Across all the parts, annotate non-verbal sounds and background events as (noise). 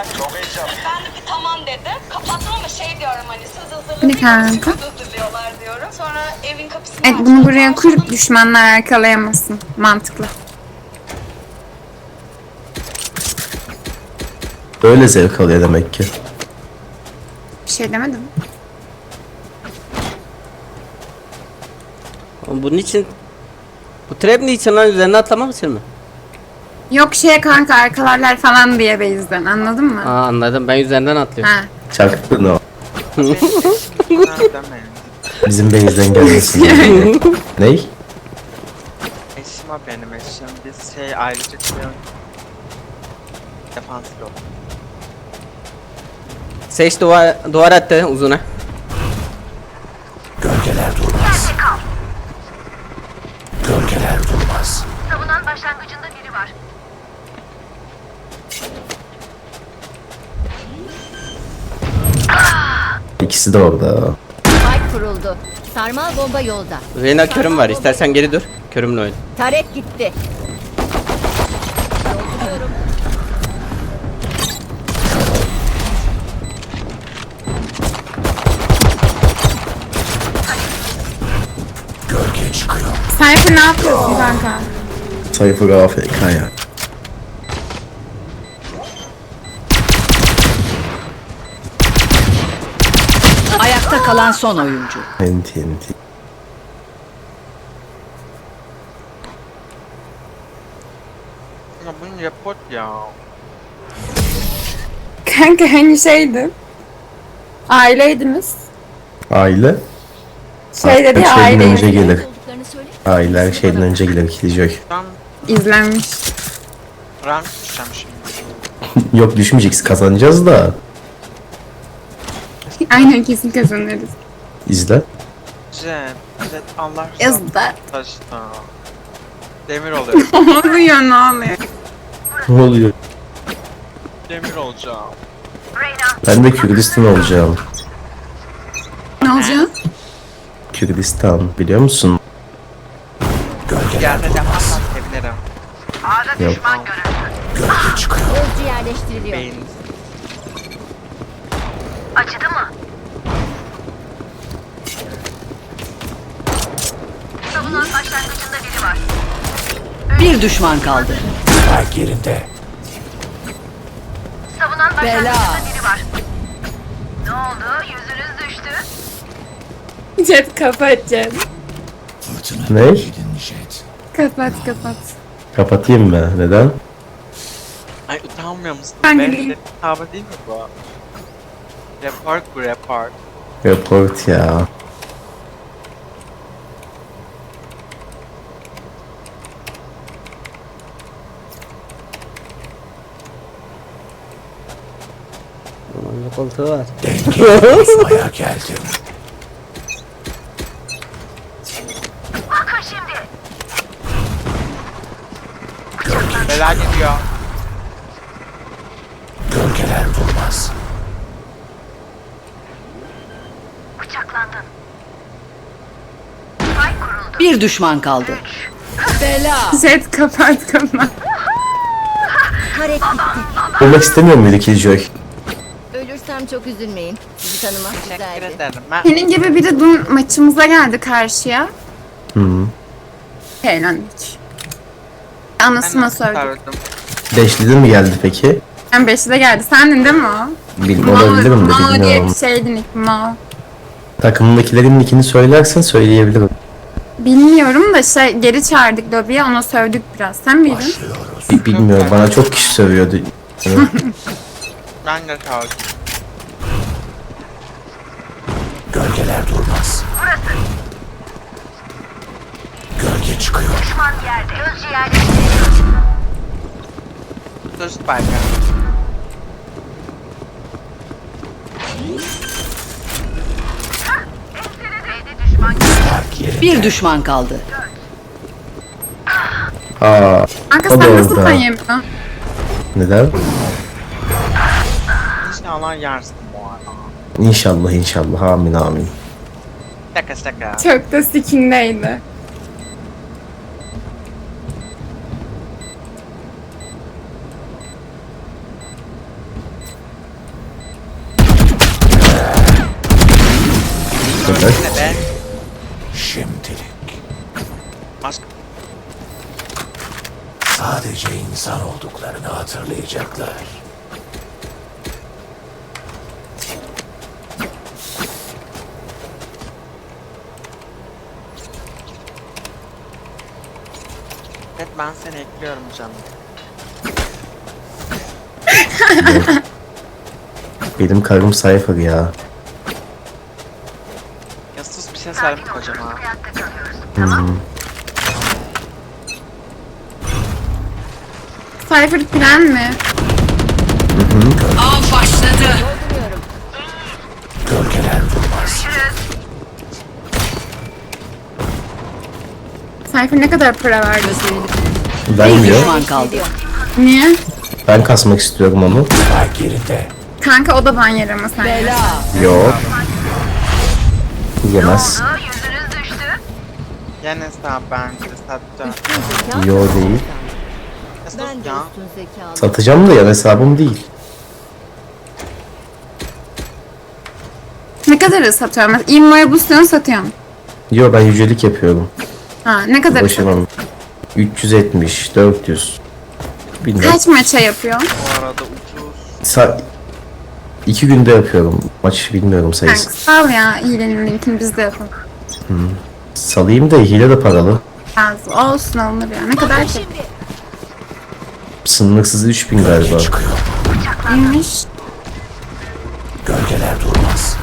artık. Çok heyecanlı. Ben de bir tamam dedim. Kapattım ama şey diyorum hani siz Ne hazırlanın. kanka? Hazırlıyorlar diyorum. Sonra evin kapısını Evet açtım. bunu buraya kurup düşmanlar arkalayamasın. Mantıklı. Böyle zevk alıyor demek ki. Bir şey demedim. Oğlum Bunun için... Bu trap ne için lan üzerine atlamak için mi? Yok şey kanka arkalarlar falan diye base'den anladın mı? Aa anladım ben üzerinden atlıyorum. Ha. Çaktın o. Nereden? (laughs) Bizim base'den gelmesin. (laughs) Ney? Eşim o benim eşim. Biz şey ayrıca kuruyor. Defans yok. Seç duvar, duvar attı uzuna. Savunan başlangıcında biri var. İkisi de orada. Spike kuruldu. Sarmal bomba yolda. Reyna körüm var istersen geri dur. Körümle oyna. Tarek gitti. Sayfa ne yapıyorsun kanka? Sayfa AFK ya. Ayakta kalan son oyuncu. Enti enti. Ya bunun report ya. Kanka hani şeydi. Aileydiniz. Aile. Şey dedi ya Her şeyden aile önce gelir. Aile her şeyden önce gelir. Ben izlenmiş. rank düşeceğim şimdi. (laughs) Yok düşmeyeceksin kazanacağız da. (laughs) Aynen kesin kazanırız. İzle. Jet, Jet Allah Yazda. taşta. Demir oluyor. Ne (laughs) oluyor ne oluyor? Ne oluyor? Demir olacağım. Ben de Kürdistan olacağım. Ne olacak? Kürdistan biliyor musun? Yerde yaparsan sevinirim. Yok. Gözcü yerleştiriliyor. Beyin. Acıdı mı? Savunan başlangıcında biri var. Bir düşman kaldı. Savunan başlangıcında Bela. biri var. Ne oldu? Yüzünüz düştü. Jet kapat Jet. Ne? Kapat kapat. Kapatayım mı? Neden? Ay utanmıyor musun? Ben Benim güleyim. hesabı değil mi bu? Report bu report. Report ya. Koltuğu var. Bakın şimdi. Bela geliyor. Bıçaklandın. Bir düşman kaldı. Bela. Jet kapat kapat. Olmak istemiyor muydu Killjoy? Ölürsem çok üzülmeyin. Sizi tanımak Teşekkür güzeldi. ederim. Ben Senin gibi biri dün maçımıza geldi karşıya. Hı. Eğlendik. Anasına sorduk. sardım. Beşliden mi geldi peki? Ben beşi de geldi. Sendin değil mi o? Bilmiyorum olabilirim de Mo diye bilmiyorum. bir şeydi nick Mo. Takımdakilerin nickini söylersen söyleyebilirim. Bilmiyorum da şey geri çağırdık lobiye ona sövdük biraz. Sen miydin? Bi- Bilmiyorum bana çok kişi sövüyordu. (laughs) Ben de sardım. Düşman yerde. Gözcü yerde. Dur Spike'a. Bir düşman kaldı. Aa. Kanka sen nasıl orada. Neden? İnşallah yersin bu arada. İnşallah inşallah amin amin. Şaka şaka. Çok da sikindeydi. Evet. Ne? Sadece insan olduklarını hatırlayacaklar. Evet ben seni ekliyorum canım. (laughs) Benim karım Cypher ya. Ya sus bir şey söyleme kocama. Cypher plan mi? Av başladı. Gölgeler durmaz. Cypher ne kadar para verdi? Vermiyor. düşman kaldı. Niye? Ben kasmak istiyorum onu. Spike yerinde. Kanka o da ban yer ama sen. Bela. Yok. Yemez. Yani hesap bence satacağım. Yo değil. Sus Ben de ya. üstün zekalı. Satacağım da yan hesabım değil. Ne kadar satıyorum? Mesela İmmo'ya boostunu satıyorum. Yo ben yücelik yapıyorum. Ha ne kadar Başımam. 370, 400. Bilmem. Kaç maça yapıyor? Bu arada ucuz. Sa iki günde yapıyorum. Maç bilmiyorum Kanka sayısı. sağ ol ya hilenin linkini biz de yapalım. Salayım da hile de paralı. Lazım. Olsun alınır ya. Ne kadar ki? Sınırsız 3000 galiba. Çıkıyor. İyiymiş. Gölgeler durmaz.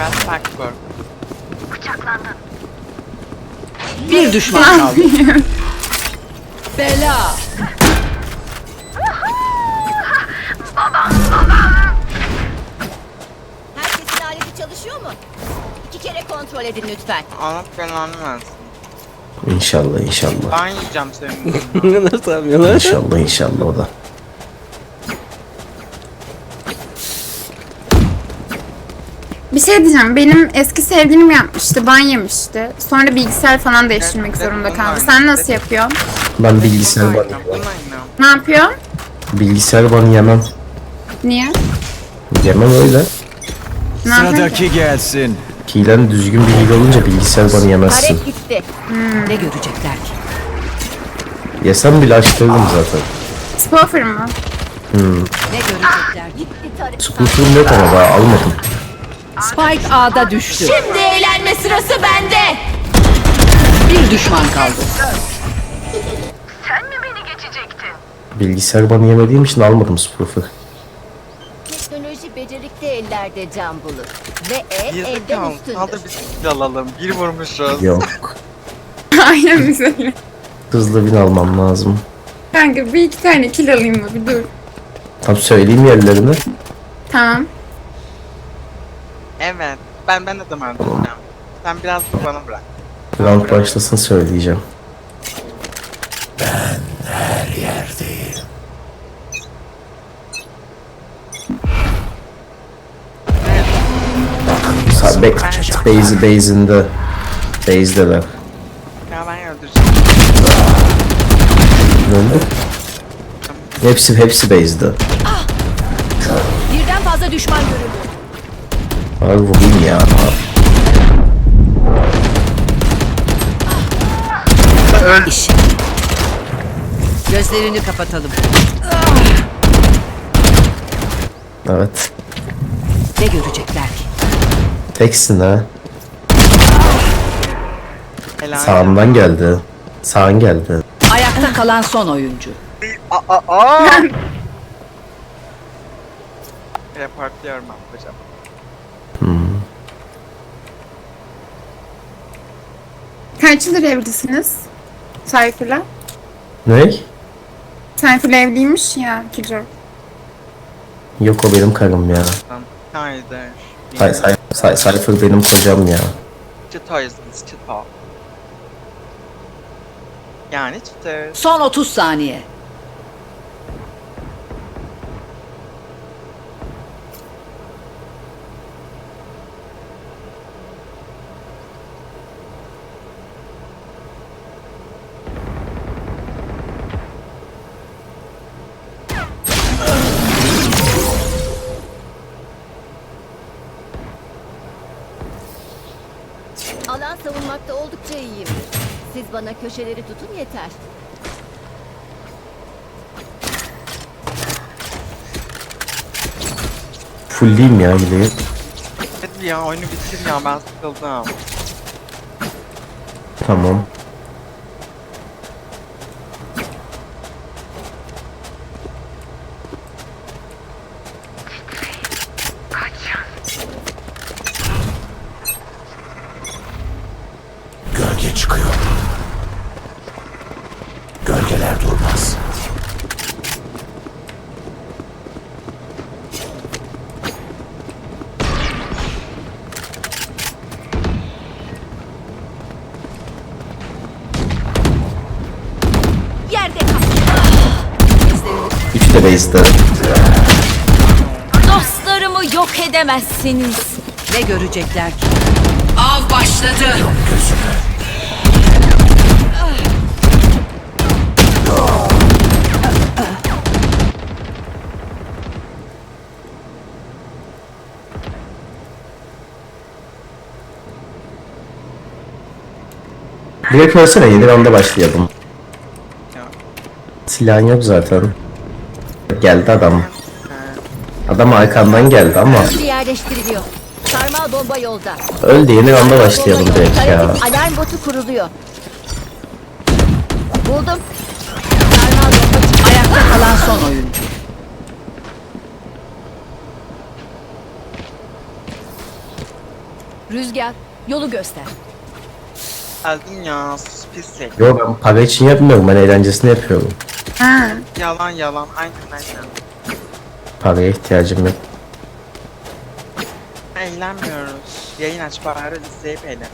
Ben Spike'ı Bir düşman kaldı. Bela. Herkesin aleti çalışıyor mu? İki kere kontrol edin lütfen. Allah belanı versin. İnşallah inşallah. Ben yiyeceğim senin. (laughs) Nasıl yapıyorlar? İnşallah inşallah o da. Bir şey diyeceğim. Benim eski sevgilim yapmıştı. Ban yemişti. Sonra bilgisayar falan değiştirmek Evet, zorunda evet, kaldı. online. Sen nasıl yapıyorsun? Ben bilgisayar banı Bununla Ne yapıyorsun? Bilgisayar banı yemem. Niye? Yemem öyle. Ne yapıyorsun? gelsin. Hilen düzgün bir hile olunca bilgisayar banı yemezsin. Taret gitti. Ne görecekler ki? Yesem bile açtırırım zaten. Spoffer mı? Ne görecekler ki? Scooter'ım yok ama daha almadım. Spike A'da düştü. Şimdi eğlenme sırası bende. Bir düşman kaldı. Sen mi beni geçecektin? Bilgisayar banı yemediğim için almadım Spoofer. Ellerde can bulur. Ve el elden Gerizekalı. Sal da üstündür. biz kill alalım. Bir vurmuşuz. Yok. (laughs) Aynen öyle. Hızlı bin almam lazım. Kanka bir iki tane kill alayım mı? Bir dur. Tam söyleyeyim yerlerini. Tamam. Evet. Ben ben de öldüreceğim. Sen biraz da bana bırak. Round başlasın söyleyeceğim. Her yerdeyim. Sa back, base, base'inde. Base'deler. Ya ben öldüreceğim. Ne oldu? Hepsi, hepsi base'de. Birden fazla düşman görüldü. Abi vurayım ya. İş. Gözlerini kapatalım. Evet. Ne görecekler ki? Teksin ha. Helal. Sağımdan geldi. Sağın geldi. Ayakta kalan son oyuncu. Aa, aa. (laughs) Reportluyorum ben hocam. Kaç yıldır evlisiniz? Cypher'la. Ne? Cypher'la evliymiş ya Killjoy. Yok o benim karım ya. Haydi. Say, say, say, Cypher benim kocam ya. Çıtoyuz çıto. Yani çıtır. Son 30 saniye. Oynamakta oldukça iyiyim. Siz bana köşeleri tutun yeter. Fullleyeyim ya hileyi. Hadi ya oyunu bitir ya ben sıkıldım. Tamam. Base'de. Dostlarımı yok edemezsiniz. Ne görecekler ki? Av başladı. Direkt ölsene yeni rounda başlayalım. Ya. Silahın yok zaten. Geldi adam. Adam arkandan geldi ama Şimdi yerleştiriliyor. Sarmal bomba yolda. öldü yeni Sarmal başlayalım direkt ya. Alarm botu kuruluyor. Buldum. Sarmal bomba çıktı. Ayakta kalan son oyuncu. Rüzgar yolu göster. Öldüm ya sus pislik. Yo ben para için yapmıyorum ben eğlencesini yapıyorum. Ha. Yalan yalan aynen aynen. Paraya ihtiyacım yok. Eğlenmiyoruz. Yayın aç bari izleyip eğlenelim.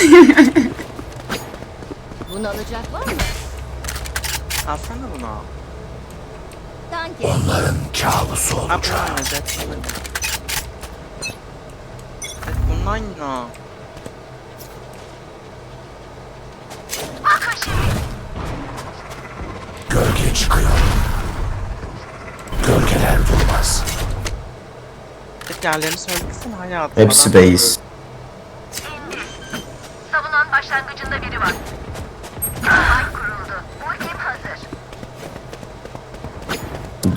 (laughs) Bunu alacak var mı? Alsana bunu. Onların kabusu olacak. oynayacak. Bundan yine. Gölge çıkıyor. Gölgeler durmaz. Tek yerlerini söylesene hayatım. Hepsi base. Savunan başlangıcında biri var. Ay kuruldu. Ultim hazır.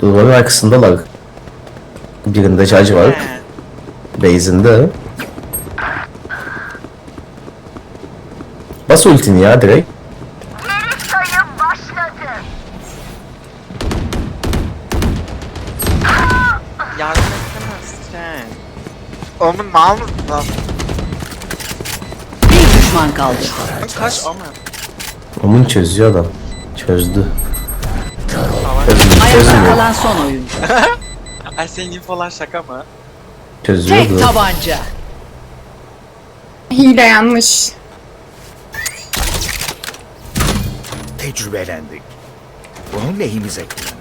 Duvarın arkasındalar. Birinde charge var. Base'inde. Bas ultini ya direkt. Oğlum mal? Bir düşman kaldı. Kaç ama. Onun çözüyor adam. Çözdü. Çözmüyor. Ayakta Çözmüyor. kalan son oyuncu. (laughs) Ay senin infolar şaka mı? Tek Çözüyordu. tabanca. Hile yanlış. Tecrübelendik. Bunun lehimize kullanırız.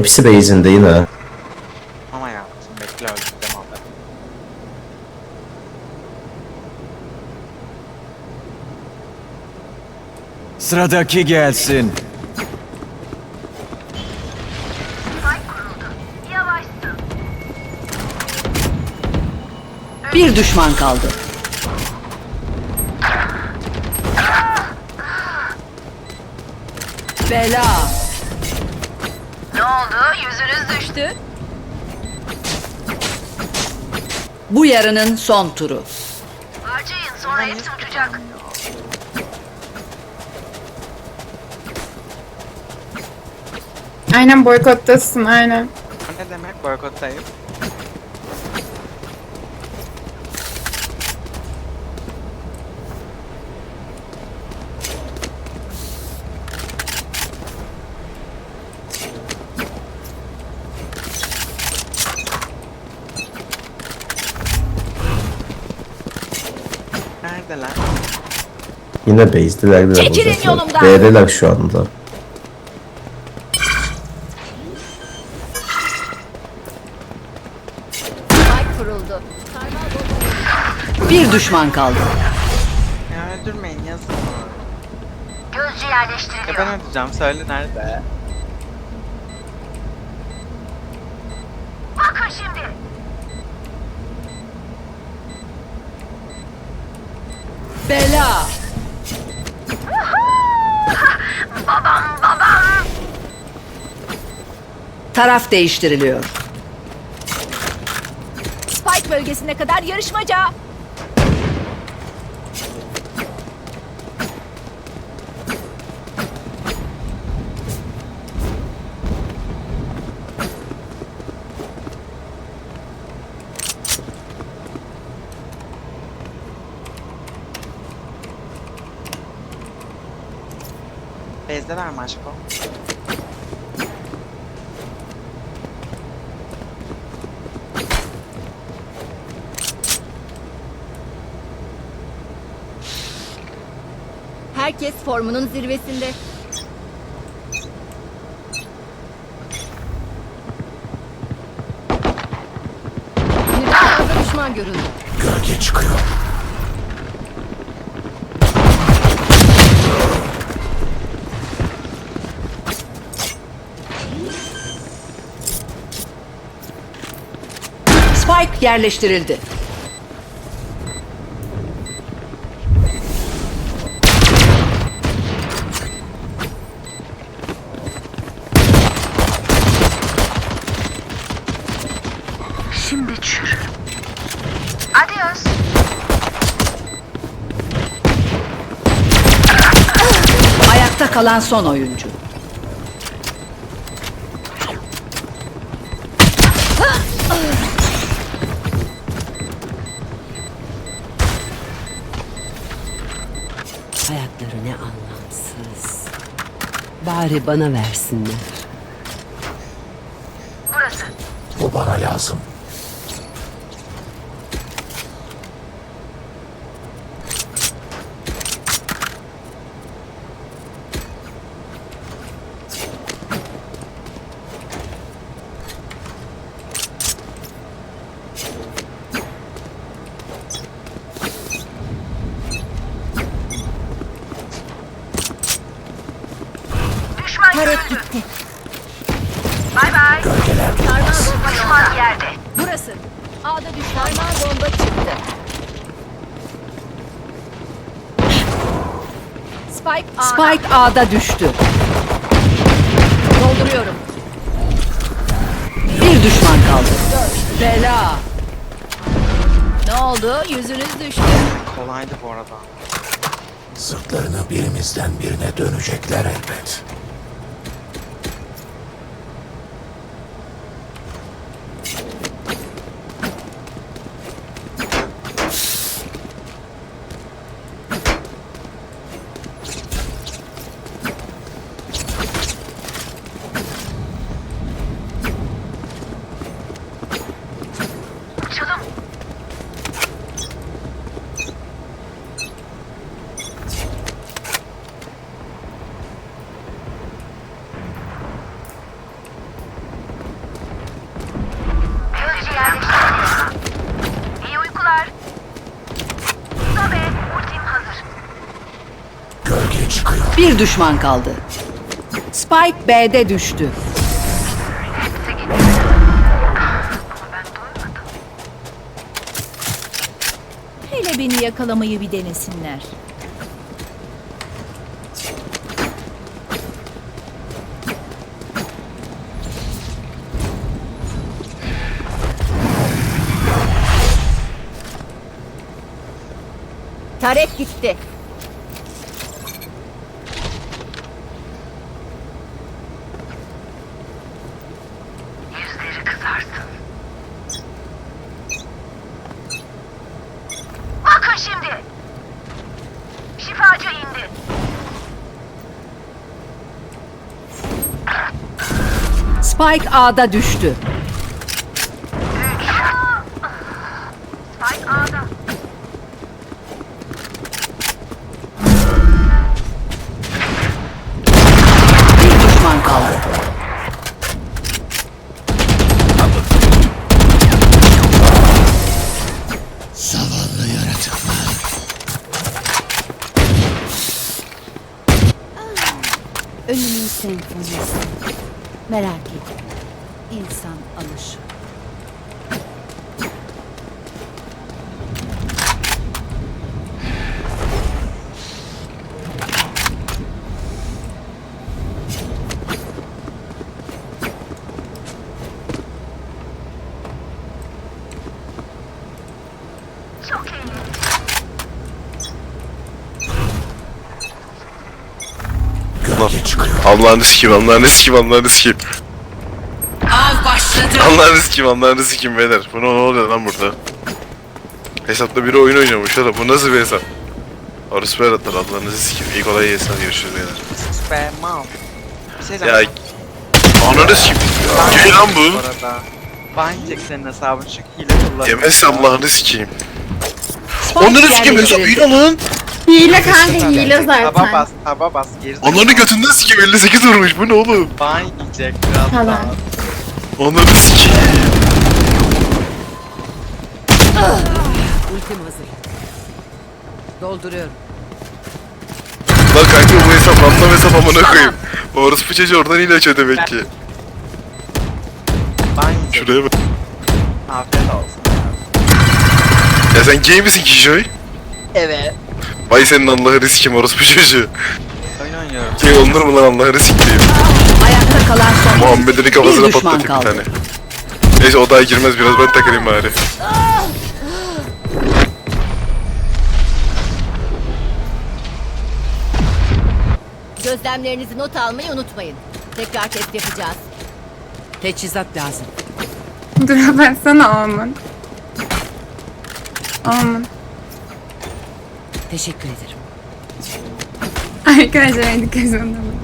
Hepsi base'inde yine. Ama ya. Bekle öldüreceğim abi. Sıradaki gelsin. Bir düşman kaldı. Bela. Ne oldu? Yüzünüz düştü. Bu yarının son turu. Harcayın sonra hepsi uçacak. Aynen boykottasın aynen. O ne demek boykottayım? Neredeler? Yine base'diler biraz Çekilin olacaklar. yolumdan. B'deler şu anda. Spike kuruldu. Bir düşman kaldı. Ya öldürmeyin yazın. Gözcü Ya yerleştiriliyor. ben öldüreceğim söyle nerede? Bakın şimdi. Bela. Babam babam. Taraf değiştiriliyor. Spike bölgesine kadar yarışmaca. Bezdeler mi aşkım? Herkes formunun zirvesinde. Fazla düşman görüldü. Gölge çıkıyor. Yerleştirildi. Şimdi çürü. Adios. Ayakta kalan son oyuncu. Bari bana versinler. Burası. Bu bana lazım. Spike A'da. Spike A'da düştü. Dolduruyorum. Bir düşman kaldı. Bela. Ne oldu? Yüzünüz düştü. Kolaydı bu arada. Sırtlarını birimizden birine dönecekler elbet. Düşman kaldı. Spike B'de düştü. Hele beni yakalamayı bir denesinler. Tarek gitti. Spike A'da düştü. Allah'ını sikeyim, Allah'ını sikeyim, Allah'ını sikeyim. Av başladı. Allah'ını sikeyim, Allah'ını sikeyim beyler. Bu ne oluyor lan burada? Hesapta biri oyun oynuyormuş oğlum. Bu nasıl bir hesap? Orası böyle atlar, Allah'ınızı sikeyim. İyi kolay gelsin, görüşürüz beyler. Sus be mal. Bir şey Ya... Ananı sikeyim. Gel lan Bu. Ban yiyecek senin hesabın çünkü hile kullanıyor. Yemezse Allah'ını sikeyim. Onları sikeyim hesap iyi lan. Hile kanka hile Taba zaten. bas, taba bas. Geri Onları götünden sikeyim 58 vurmuş. Bu ne oğlum? Ban yiyecek biraz Tamam. Onları sikeyim. Ultim hazır. Dolduruyorum. Lan kanka bu hesap random hesap amına koyayım. Orospu çocuğu oradan hile açıyor demek ki. Ban yiyecek. Şuraya bak. Afiyet olsun. Ya sen gay misin Kijoy? Evet. Vay senin Allah'ını sikeyim orospu çocuğu. Oyun oynuyorum. Gay olunur mu lan Allah'ını sikeyim. Ayakta kalan son. Muhammed'in kafasına Bir patlatayım bir kaldı. tane. Neyse odaya girmez biraz ben takılayım bari. Gözlemlerinizi not almayı unutmayın. Tekrar test yapacağız. Teçhizat lazım. Dur baksana Omun. Omun. Teşekkür ederim. Arkadaşlar hadi kazanalım.